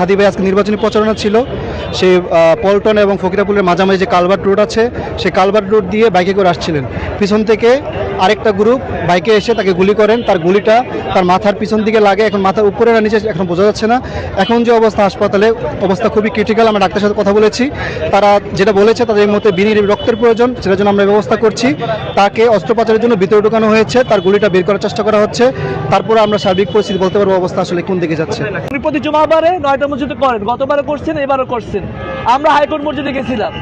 হাদি ভাই আজকে নির্বাচনী প্রচারণা ছিল। সে পল্টন এবং ফকিরাপুলের মাঝামাঝি যে কালভার্ট রোড আছে, সে কালভার্ট রোড দিয়ে বাইকে করে আসছিলেন। পিছন থেকে আরেকটা গ্রুপ বাইকে এসে তাকে গুলি করেন। তার গুলিটা তার মাথার পিছন দিকে লাগে। এখন মাথার উপরে না, নিচে এখন বোঝা যাচ্ছে না। এখন যে অবস্থা, হাসপাতালে অবস্থা খুবই ক্রিটিক্যাল আমরা ডাক্তারের সাথে কথা বলেছি। তারা যেটা বলেছে তাদের মধ্যে বিনির রক্তের প্রয়োজন, সেটার জন্য আমরা ব্যবস্থা করছি। তাকে অস্ত্রোপচারের জন্য ভিতরে ঢোকানো হয়েছে। তার গুলিটা বের করার চেষ্টা করা হচ্ছে। তারপরে আমরা সার্বিক পরিস্থিতি বলতে পারব অবস্থা আসলে কোন দিকে যাচ্ছে। প্রতি জুমাবারে নয়টা মসজিদে করেন। গতবারও করছেন, এবারও করছেন। আমরা হাইকোর্ট মসজিদে গেছিলাম।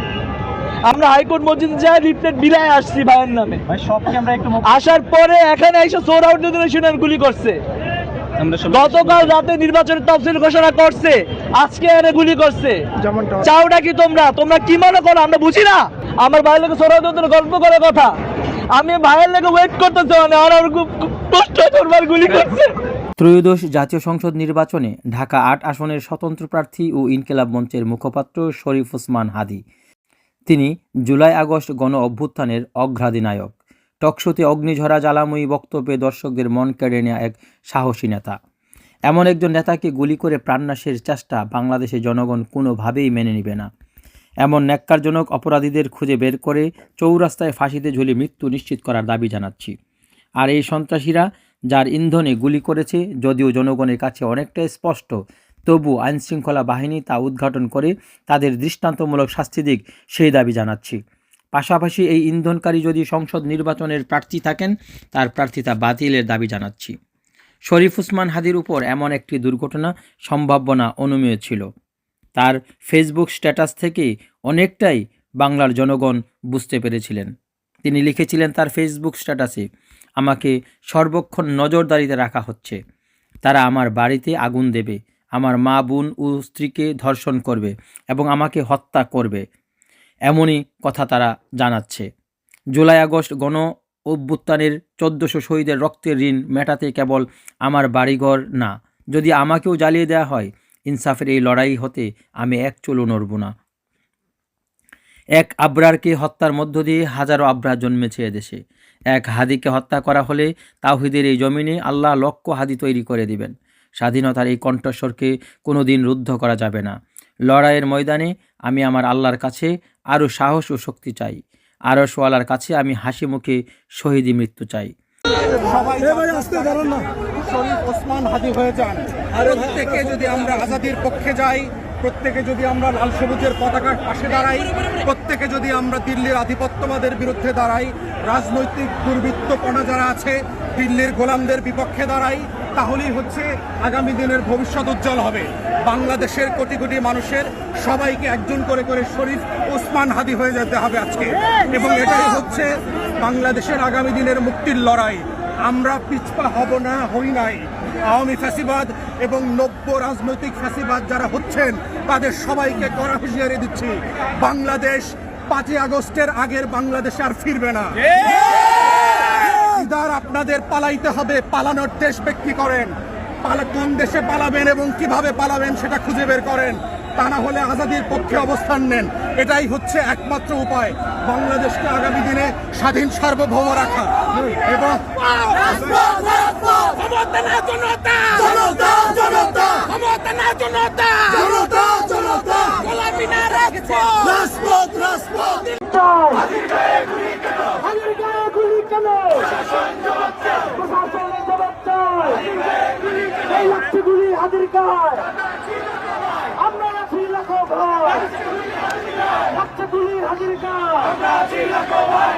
আমরা হাইকোর্ট মসজিদে যাই লিফলেট বিলায় আসছি ভাইয়ের নামে। আসার পরে এখানে এসে সোর আউট শুনেন গুলি করছে। গতকাল রাতে নির্বাচনের তফসিল ঘোষণা করছে আজকে এনে গুলি করছে। চাওটা কি তোমরা? তোমরা কি মনে করো? আমরা বুঝি না। আমার ভাইয়ের লোক সোর আউট গল্প করে কথা। আমি ভাইয়ের লোকে ওয়েট করতেছি মানে আর আমার খুব কষ্ট হচ্ছে গুলি করছে। ত্রয়োদশ জাতীয় সংসদ নির্বাচনে ঢাকা আট আসনের স্বতন্ত্র প্রার্থী ও ইনকেলাব মঞ্চের মুখপাত্র শরীফ ওসমান হাদি। তিনি জুলাই আগস্ট গণ অভ্যুত্থানের অগ্রাধিনায়ক। টকশোতে অগ্নিঝরা জ্বালাময়ী বক্তব্যে দর্শকদের মন কেড়ে নেওয়া এক সাহসী নেতা। এমন একজন নেতাকে গুলি করে প্রাণনাশের চেষ্টা বাংলাদেশের জনগণ কোনোভাবেই মেনে নেবে না। এমন ন্যাক্কারজনক অপরাধীদের খুঁজে বের করে চৌরাস্তায় ফাঁসিতে ঝুলে মৃত্যু নিশ্চিত করার দাবি জানাচ্ছি। আর এই সন্ত্রাসীরা যার ইন্ধনে গুলি করেছে, যদিও জনগণের কাছে অনেকটাই স্পষ্ট তবু আইনশৃঙ্খলা বাহিনী তা উদ্ঘাটন করে তাদের দৃষ্টান্তমূলক শাস্তি দিক সেই দাবি জানাচ্ছি। পাশাপাশি এই ইন্ধনকারী যদি সংসদ নির্বাচনের প্রার্থী থাকেন, তার প্রার্থিতা বাতিলের দাবি জানাচ্ছি। শরীফ উসমান হাদির উপর এমন একটি দুর্ঘটনা সম্ভাবনা অনুমেয় ছিল। তার ফেসবুক স্ট্যাটাস থেকে অনেকটাই বাংলার জনগণ বুঝতে পেরেছিলেন। তিনি লিখেছিলেন তার ফেসবুক স্ট্যাটাসে, আমাকে সর্বক্ষণ নজরদারিতে রাখা হচ্ছে। তারা আমার বাড়িতে আগুন দেবে। আমার মা বোন ও স্ত্রীকে ধর্ষণ করবে এবং আমাকে হত্যা করবে। এমনই কথা তারা জানাচ্ছে। জুলাই আগস্ট গণ অভ্যুত্থানের চোদ্দোশো শহীদের রক্তের ঋণ মেটাতে কেবল আমার বাড়িঘর না, যদি আমাকেও জ্বালিয়ে দেওয়া হয়, ইনসাফের এই লড়াই হতে আমি এক চুলো নড়ব না। এক আবরারকে হত্যার মধ্য দিয়ে হাজারো আবরার জন্মেছে এদেশে। এক হাদিকে হত্যা করা হলে তাওহিদের এই জমিনে আল্লাহ লক্ষ হাদি তৈরি করে দিবেন। স্বাধীনতার এই কণ্ঠস্বরকে কোনো দিন রুদ্ধ করা যাবে না। লড়াইয়ের ময়দানে আমি আমার আল্লাহর কাছে আরও সাহস ও শক্তি চাই। আরও সোয়ালার কাছে আমি হাসি মুখে শহীদি মৃত্যু চাই। সবাই শরীফ ওসমান হাদি হয়ে যান। প্রত্যেকে যদি আমরা আজাদির পক্ষে যাই প্রত্যেকে যদি আমরা লাল সবুজের পতাকার পাশে দাঁড়াই প্রত্যেকে যদি আমরা দিল্লির আধিপত্যবাদের বিরুদ্ধে দাঁড়াই রাজনৈতিক দুর্বৃত্তপনা যারা আছে দিল্লির গোলামদের বিপক্ষে দাঁড়াই তাহলেই হচ্ছে আগামী দিনের ভবিষ্যৎ উজ্জ্বল হবে। বাংলাদেশের কোটি কোটি মানুষের সবাইকে একজন করে করে শরীফ ওসমান হাদি হয়ে যেতে হবে আজকে। এবং এটাই হচ্ছে বাংলাদেশের আগামী দিনের মুক্তির লড়াই। আমরা পিছপা হব না, হই নাই। আওয়ামী ফ্যাসিবাদ এবং নব্য রাজনৈতিক ফ্যাসিবাদ যারা হচ্ছেন, তাদের সবাইকে কড়া হুঁশিয়ারি দিচ্ছি। বাংলাদেশ পাঁচই আগস্টের আগের বাংলাদেশে আর ফিরবে না। ইদার আপনাদের পালাইতে হবে পালানোর দেশ ব্যক্তি করেন কোন দেশে পালাবেন এবং কীভাবে পালাবেন সেটা খুঁজে বের করেন তা না হলে আজাদির পক্ষে অবস্থান নেন এটাই হচ্ছে একমাত্র উপায় বাংলাদেশকে আগামী দিনে স্বাধীন সার্বভৌম রাখা এবং আমরা আছি লাখো ভাই লাখো গুলি হাজির আমরা আছি লাখো ভাই